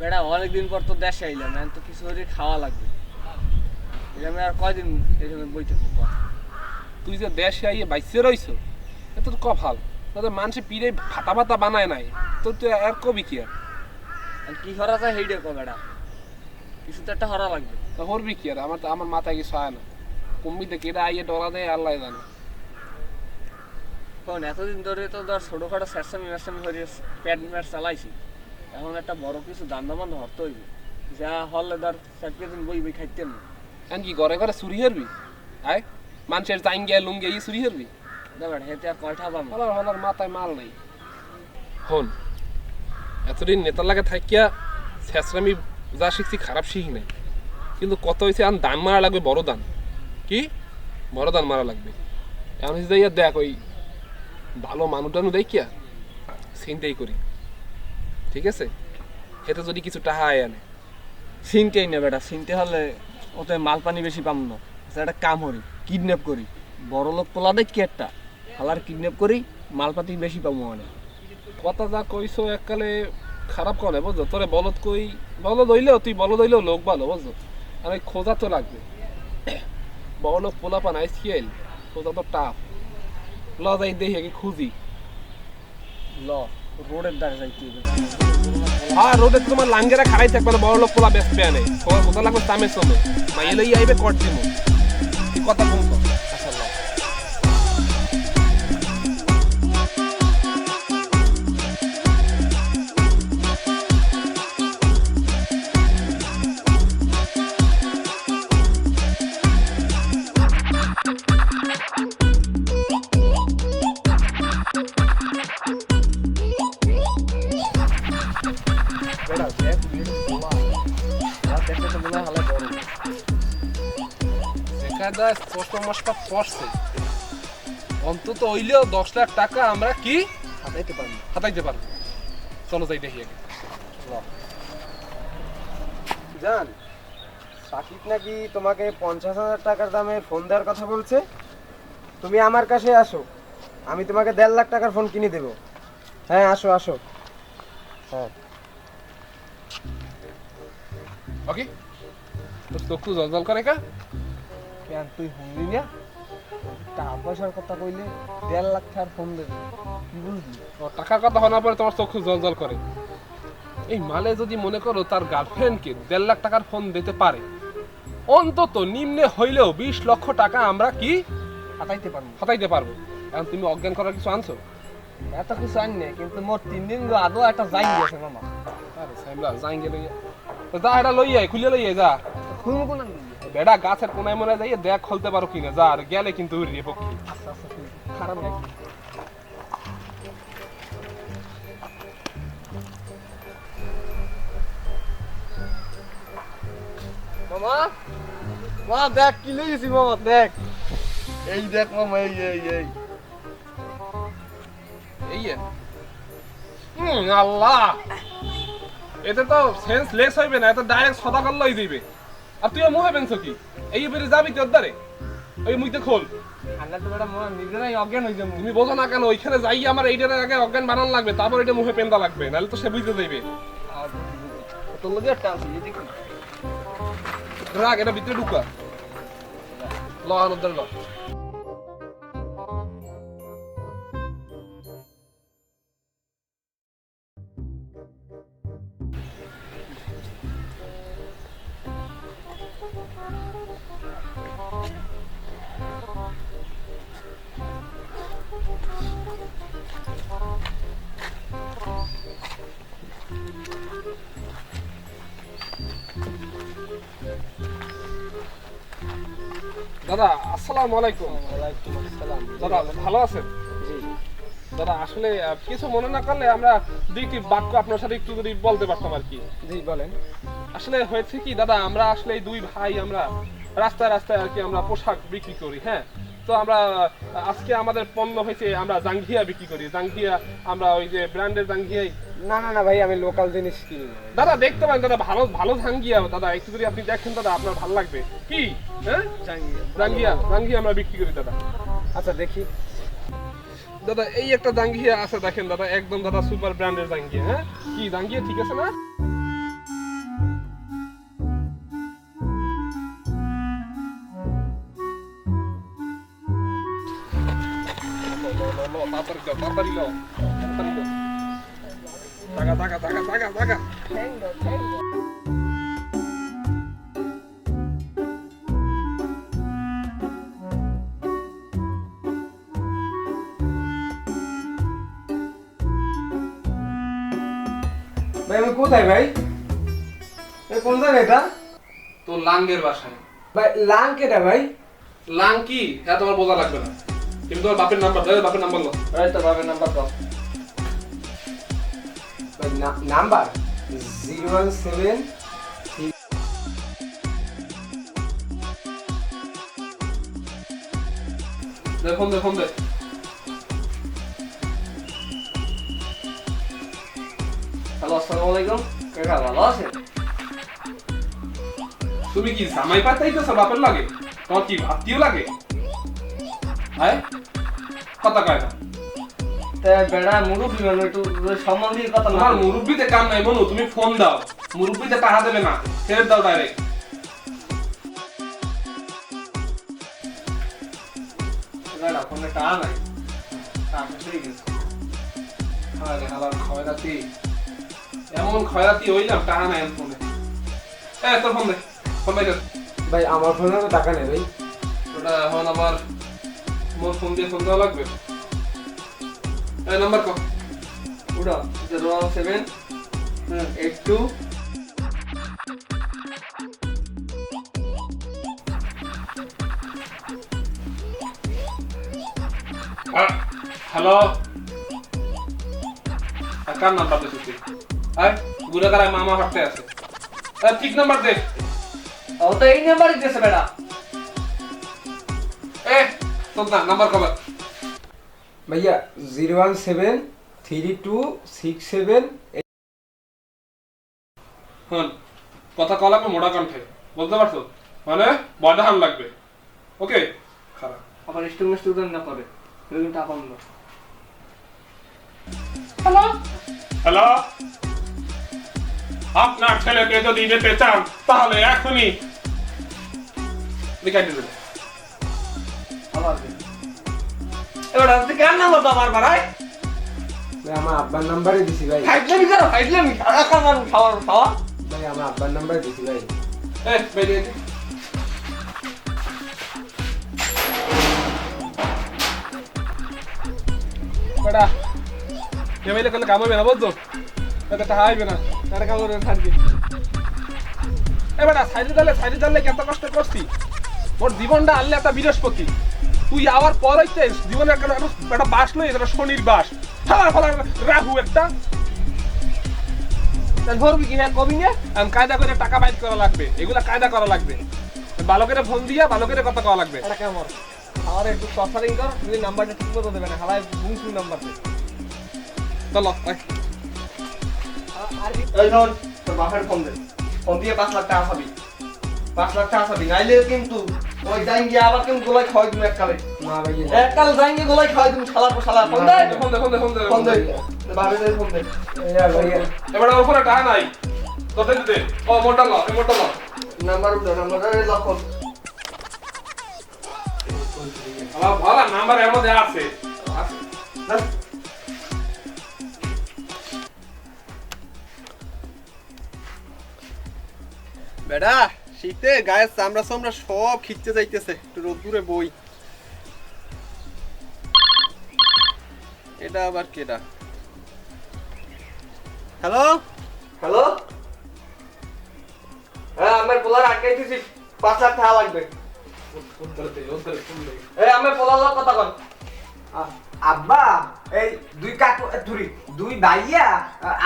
বেটা অনেকদিন পর তো দেশে আইলাম এখন তো কিছু করে খাওয়া লাগবে। এরকম আর কয়দিন এরকম বইতে থাকব তুই যে দেশে আইয়ে বাইসে রইছ এটা তো কফাল তাদের মানুষে পিড়ে ফাটা ফাটা বানায় নাই তো তুই আর কবি কি আর? কি করা যায় সেইটা কো বেটা কিছু তো একটা হরা লাগবে। তো করবি কি আর? আমার তো আমার মাথায় কিছু হয় না। কুম্বিতে কেটে আইয়ে ডরা দেয় আল্লাহ জানে। কারণ এতদিন ধরে তো ধর ছোটোখাটো স্যারসামি ম্যারসামি করে প্যাড ম্যাট চালাইছি। এখন একটা বড় কিছু দান দামান ধরতে হইবে। যা হলে ধর চারটে দিন বই বই খাইতেন না এখন কি ঘরে ঘরে চুরি হারবি আয় মানুষের জাঙ্গিয়া লুঙ্গিয়া ই চুরি হারবি না বেটা হেতে আর কয়টা পাবো হলার হলার মাথায় মাল নেই। হন এতদিন নেতার লাগে থাকিয়া শেষরামি যা শিখছি খারাপ শিখি নাই। কিন্তু কত হয়েছে আন দান মারা লাগবে বড় দান। কি? বড় দান মারা লাগবে। এখন হচ্ছে দেখ ওই ভালো মানুষ টানু দেখিয়া চিন্তাই করি। ঠিক আছে? হেতে যদি কিছু টাহা আনে। চিনতেই না বেটা চিনতে হলে ওতে মাল পানি বেশি পাম না। আচ্ছা, একটা কাম করি কিডন্যাপ করি। বড় লোক পোলা দেখ কি একটা? হালার কিডন্যাপ করি মালপাতি বেশি পাবো মানে কথা যা কইছো এককালে খারাপ করে বুঝছ? তোরে বলদ কই বলদ হইলেও তুই বলদ হইলেও লোক ভালো বুঝছ? আর ওই খোঁজা তো লাগবে। বড় লোক পোলা পান আইসিএল খোঁজা তো টাফ ল যাই দেখি খুঁজি। ল। রোডের দ্বারে যাইতে হবে হ্যাঁ রোডে তোমার লাঙ্গেরা খাড়াই থাকবে বড় লোক পোলা বেস্ট আনে। তোমার কোথা লাগবে দামে সময় মাইয়ে লই আইবে কট দিব কথা কম আচ্ছা হালাই বড়। দেখা যায় স্পষ্ট মশকা পড়ছে অন্তত হইলেও দশ লাখ টাকা আমরা কি? হাতাইতে পারবি। হাতাইতে পারব। চলো যাই দেখি আগে। জান সাকিব নাকি তোমাকে পঞ্চাশ হাজার টাকার দামে ফোন দেওয়ার কথা বলছে? তুমি আমার কাছে আসো। আমি তোমাকে দেড় লাখ টাকার ফোন কিনে দেবো। হ্যাঁ আসো আসো। হ্যাঁ। ওকে তোর চক্ষু জল জল করে কা। কেন তুই শুনলি না? টাকা পয়সার কথা কইলে দেড় লাখ টাকার ফোন দেবে। কি বলবি? ও টাকার কথা হওয়ার পরে তোমার চক্ষু জল জল করে। এই মালে যদি মনে করো তার গার্লফ্রেন্ডকে দেড় লাখ টাকার ফোন দিতে পারে অন্তত নিম্নে হইলেও বিশ লক্ষ টাকা আমরা কি হাতাইতে পারব। হাতাইতে পারব। এখন তুমি অজ্ঞান করার কিছু আনছো? এত কিছু আনি না কিন্তু মোর তিন দিন আদৌ একটা যাই গেছে মামা। আরে সাইমলা যাই গেলে তো যা এটা লই আয় খুলে লই আয় যা। বেড়া গাছের কোনায় মনে যাইয়ে দেখ খুলতে পারো কিনা, যা, আর গেলে কিন্তু উড়িয়ে পক্ষী আচ্ছা আচ্ছা খারাপ মামা মা দেখ কি লইছি মামা, দেখ। এই দেখ মামা, এই এই এই। এই আল্লাহ। এতে তো সেন্স লেস হইবে না, এত ডাইরেক্ট সদা করলেই দিবে। আর তুই মুহে পেনছ কি? এই বেরে যাবি তোর দ্বারে ওই মুইতে খোল। আল্লাহ তো বেটা মা নিজেরাই অজ্ঞান হয়ে যাব। তুমি বোঝো না কেন ওইখানে যাই আমার এইটার আগে অজ্ঞান বানান লাগবে তারপর এটা মুখে পেন্দা লাগবে নাহলে তো সে বুঝতে যাইবে তোর লগে একটা আছে রাগ এটা ভিতরে ঢুকা। ল আনন্দ ল। দাদা আসসালামু আলাইকুম। ওয়ালাইকুম আসসালাম। দাদা ভালো আছেন? জি। দাদা আসলে কিছু মনে না করলে আমরা দুইটি বাক্য আপনার সাথে একটু যদি বলতে পারতাম আর কি। জি বলেন। আসলে হয়েছে কি দাদা আমরা আসলে এই দুই ভাই আমরা রাস্তায় রাস্তায় আর কি আমরা পোশাক বিক্রি করি হ্যাঁ? তো আমরা আজকে আমাদের পণ্য হয়েছে আমরা জাঙ্গিয়া বিক্রি করি। জাঙ্গিয়া আমরা ওই যে ব্র্যান্ডের জাঙ্গিয়াই না না না ভাই আমি লোকাল জিনিস কিনি দাদা দেখতে পারেন দাদা ভালো ভালো জাঙ্গিয়া দাদা একটু যদি আপনি দেখেন দাদা আপনার ভালো লাগবে। কি? হ্যাঁ? জাঙ্গিয়া জাঙ্গিয়া আমরা বিক্রি করি দাদা। আচ্ছা দেখি। দাদা এই একটা জাঙ্গিয়া আছে দেখেন দাদা একদম দাদা সুপার ব্র্যান্ডের জাঙ্গিয়া হ্যাঁ? কি জাঙ্গিয়া ঠিক আছে না? তাড়াতাড়ি দাও। তাড়াতাড়ি দাও। টাকা টাকা টাকা টাকা টাকা। ভাই আমি কোথায় ভাই? কোন জায়গা এটা? তো লাঙ্গের বাসায়। ভাই লাং কেটা ভাই? লাং কি? হ্যাঁ তোমার বোঝা লাগবে না। তুমি তোমার বাপের নাম্বার দাও বাপের নাম্বার লো এই তো ভাবে নাম্বার দাও। নাম্বার? জিরো ওয়ান সেভেন দে ফোন দে ফোন দে। হ্যালো আসসালামু আলাইকুম। কাকা ভালো আছেন? তুমি কি জামাই পাতাইতেছো বাপের লাগে? তোমার কি আত্মীয় লাগে? আয় কথা কয় না। তে বেড়া মুরব্বী মানুষ একটু সম্মান দিয়ে কথা না মুরব্বিতে কাম নাই মনু তুমি ফোন দাও। মুরব্বিতে টাকা দেবে না ছেড়ে দাও ডাইরেক্ট বেড়া ফোনে টাকা নাই। টাকা হয়ে আরে হালার খয়রাতি এমন খয়রাতি হইলাম টাকা নাই ফোনে এ। তোর ফোন দে ফোন দে। ভাই আমার ফোনে টাকা নেই ভাই। ওটা এখন আবার মোর ফোন দিয়ে ফোন দেওয়া লাগবে? এই নাম্বার কো। উড়া zero one seven eight two. Hello? কার নাম্বার দে তুই? আয় গুড়া কারায় মামা হাঁটতে আছে। ঠিক নাম্বার দে। ও তো এই নাম্বারই দিয়েছে বেড়া তোর না নাম্বার কবে ভাইয়া zero one seven three two six seven হন কথা কল লাগবে মোটা কণ্ঠে। বলতে পারছ? মানে বডা হান লাগবে। ওকে? খারাপ। আবার স্টুডেন্ট স্টুডেন্ট না করে এরকম টাকা না। হ্যালো হ্যালো আপনার ছেলেকে যদি যেতে চান তাহলে এখনই দেখাই দিতে আবার। এবার আপনি নাম্বার দাও আমার ভাড়ায় ভাই আমার আব্বার নাম্বারে দিছি ভাই। ফাইজলামি করো ফাইজলামি সারা মানুষ খাওয়ার খাওয়া? ভাই আমার আব্বার নাম্বারে দিছি ভাই। এ বেরিয়ে বেটা এমএলএ করলে কাম হবে না বুঝছ? এটা টাকা আইবে না। থাকবে। এ বেটা সাইডে দালে সাইডে দালে কত কষ্ট করছি? মোর জীবনটা আনলে একটা বৃহস্পতি। তুই আবার পর হইতে জীবনে একটা একটা বাস লই এটা শনির বাস। হালার ফালার রাহু একটা। ধরবি কি হ্যাঁ কবি না? আম কায়দা করে টাকা বাইর করা লাগবে। এগুলা কায়দা করা লাগবে। ভালো করে ফোন দিয়া ভালো করে কথা কওয়া লাগবে। এটা কেমন? আমার একটু সফারিং কর যদি নাম্বারটা ঠিক মতো দেবে না। হালায় বুংসু নাম্বার দে চলো। এই তোর বাপের ফোন দে। ফোন দিয়ে পাঁচ লাখ টাকা পাবি পাঁচ লাখ টাকা পাবি নাইলে কিন্তু ওই গিয়ে আবার গোলাই খাওয়াই তুমি এককালে? না এককাল গোলাই খাওয়াই তুমি শালা শালা। ফোন দে ফোন দে ফোন দে ফোন দে ফোন দে। বাবে দে ফোন দে। এবার ওর উপরে টাকা নাই। তোদের দিতে ও মোটা ল এই মোটা ল। নাম্বার উঠো নাম্বার লক্ষণ আমার ভালো নাম্বার এর মধ্যে আছে। আছে। বেটা। শীতে গায়ের চামড়া চামড়া সব খিচ্ছে যাইতেছে। একটু রোদ্দুরে বই। এটা আবার কেডা? হ্যালো হ্যালো হ্যাঁ আমার পোলার আটকাই দিছি পাঁচ লাখ টাকা লাগবে। আমার পোলার লোক কথা কন। আব্বা এই দুই কাকু তুই দুই ভাইয়া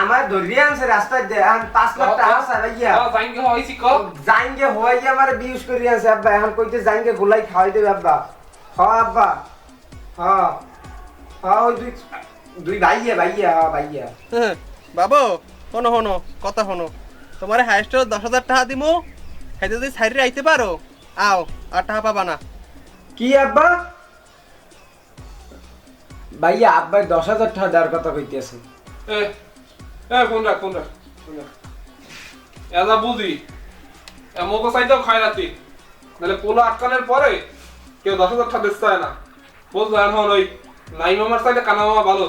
আমার ধরিয়ে আনছে রাস্তায় দিয়ে পাঁচ লাখ টাকা আছে ভাইয়া। ও, জাইঙ্গে হইছি কল জাইঙ্গে হওয়াই আমার বিউজ করে আনছে আব্বা। এখন কইতে জাইঙ্গে গোলাই খাওয়াই দেবে আব্বা। হ আব্বা। হ হ ওই দুই দুই ভাইয়া ভাইয়া হ ভাইয়া। বাবু শোনো শোনো কথা শোনো। তোমার হাইস্ট দশ হাজার টাকা দিমু হেঁটে যদি সাইডে আইতে পারো আও আর টাকা পাবা না। কি আব্বা? ভাইয়া আব্বাই দশ হাজার টাকা দেওয়ার কথা কইতেছে। এ এ ফোন রাখ ফোন রাখ ফোন রাখ। এজা বুঝি এ মোকো চাইতেও খায় রাতি নাহলে পোলো আটকানোর পরে কেউ দশ হাজার টাকা দিতে চায় না। বুঝলো এখন ওই নাই মামার চাইতে কানা মামা ভালো।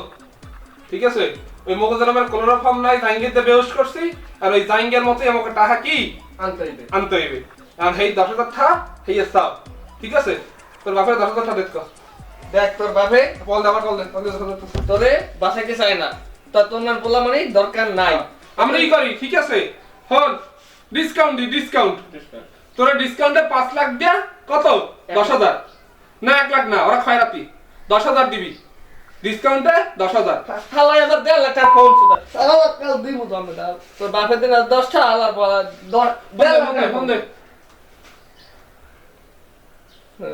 ঠিক আছে? ওই মগজের আমার কোনো রকম নাই জাঙ্গিতে বেহস করছি আর ওই জাঙ্গের মতোই আমাকে টাকা কি আনতে হইবে। আনতে হইবে। আর সেই দশ হাজার টাকা সেই চাও। ঠিক আছে? তোর বাপের দশ হাজার টাকা দেখো দেখ তোর বাপে বল দে আবার বল দে বল। তোরে বাসাইতে চায় না। তা তোর নাম পোলা মানে দরকার নাই। আমরা ই করি ঠিক আছে? হন ডিসকাউন্ট দি ডিসকাউন্ট তোরা ডিসকাউন্টে পাঁচ লাখ দিয়া কত? দশ হাজার। না এক লাখ না ওরা খয়রাতি। দশ হাজার দিবি। ডিসকাউন্টে দশ হাজার। হালাই আবার দেড় লাখ টাকা ফোন সুদা। আলাদা কাল দিব তো আমি। তোর বাপের দিন আর দশটা আলার দশ দেড় লাখ টাকা ফোন দে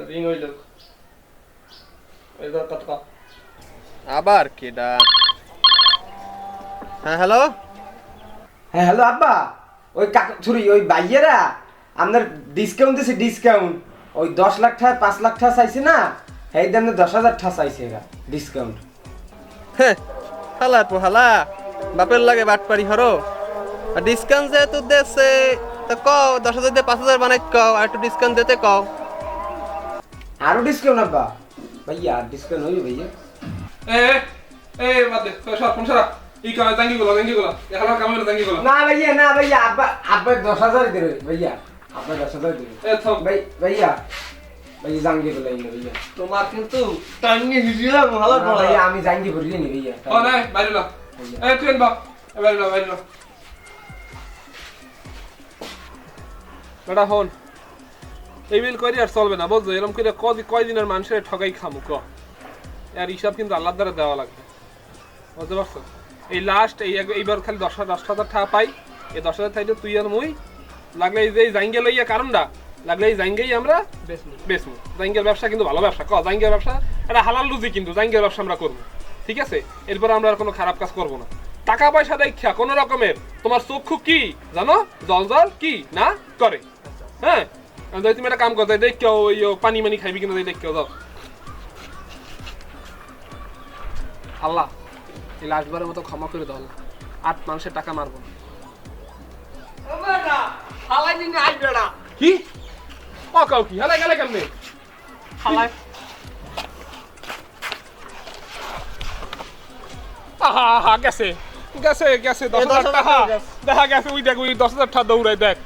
রিং হইল। এই কত আবার কেডা হ্যাঁ হ্যালো? হ্যাঁ হ্যালো আব্বা। ওই কাকা ছুরি ওই বাইয়েরা আপনার ডিসকাউন্ট দিছে ডিসকাউন্ট ওই দশ লাখ টাকা পাঁচ লাখ টাকা চাইছে না? এই দামে দশ হাজার টাকা চাইছে এরা ডিসকাউন্ট হ্যাঁ হালা পো হালা বাপের লাগে বাট পারি হরো। আর ডিসকাউন্ট যেহেতু দেছে তো কও দশ হাজার দিয়ে পাঁচ হাজার বানাই কও আর একটু ডিসকাউন্ট দিতে কও। আরও ডিসকাউন্ট আব্বা। ভাইয়া আর ডিসকাউন্ট হইবে ভাইয়া? এ এ এ বাদ দে। সব ফোন সারা। ই কামে জাঙ্গি গুলো জাঙ্গি গুলো। এখন কামে জাঙ্গি গুলো? না ভাইয়া না ভাইয়া আব্বা আব্বা দশ হাজার দেবে ভাইয়া। আব্বা দশ হাজার দেবে এ থাম। ভাই জাঙ্গি বলে ভাইয়া। তোমার কিন্তু টাঙ্গি হিজিলাম ভালো না, ভাইয়া আমি জাঙ্গি ভরি নি ভাইয়া। ও নাই বাইরে লো এ ট্রেন বা বাইরে লো বাইরে লো এটা হন। এই বিল করি আর চলবে না বুঝছ? এরকম করে কদি কয়দিনের মানুষের ঠকাই খামু ক? আর হিসাব কিন্তু আল্লাহ দ্বারা দেওয়া লাগবে। বুঝতে পারছ? এই লাস্ট এই এইবার খালি দশ হাজার দশ হাজার টাকা পাই। এই দশ হাজার থাইলে তুই আর মুই। লাগলে এই যে এই জাইঙ্গে লইয়া কারণটা? লাগলে এই জাইঙ্গেই আমরা বেচমু। জাইঙ্গের ব্যবসা কিন্তু ভালো ব্যবসা ক? জাইঙ্গের ব্যবসা এটা হালাল রুজি কিন্তু জাইঙ্গের ব্যবসা আমরা করব। ঠিক আছে? এরপর আমরা আর কোনো খারাপ কাজ করব না। টাকা পয়সা দেখা কোনো রকমের। তোমার চক্ষু কি? জানো? জল জল কি? না? করে। হ্যাঁ? যদি তুমি একটা কাম করতে দেখ কেউ ওই পানি মানি খাইবি কিনা দেখ কেউ যাও। আল্লাহ এই লাস্টবারের মতো ক্ষমা করে দাও আল্লাহ। আট মানুষের টাকা মারবো। হালাই কি? কাউ কি? হেলে গেলে কেমনে? হালাই আহা আহা গেছে। গেছে গেছে দশ হাজার টাকা। দেখা গেছে ওই দেখ ওই দশ হাজার টাকা দৌড়ায় দেখ।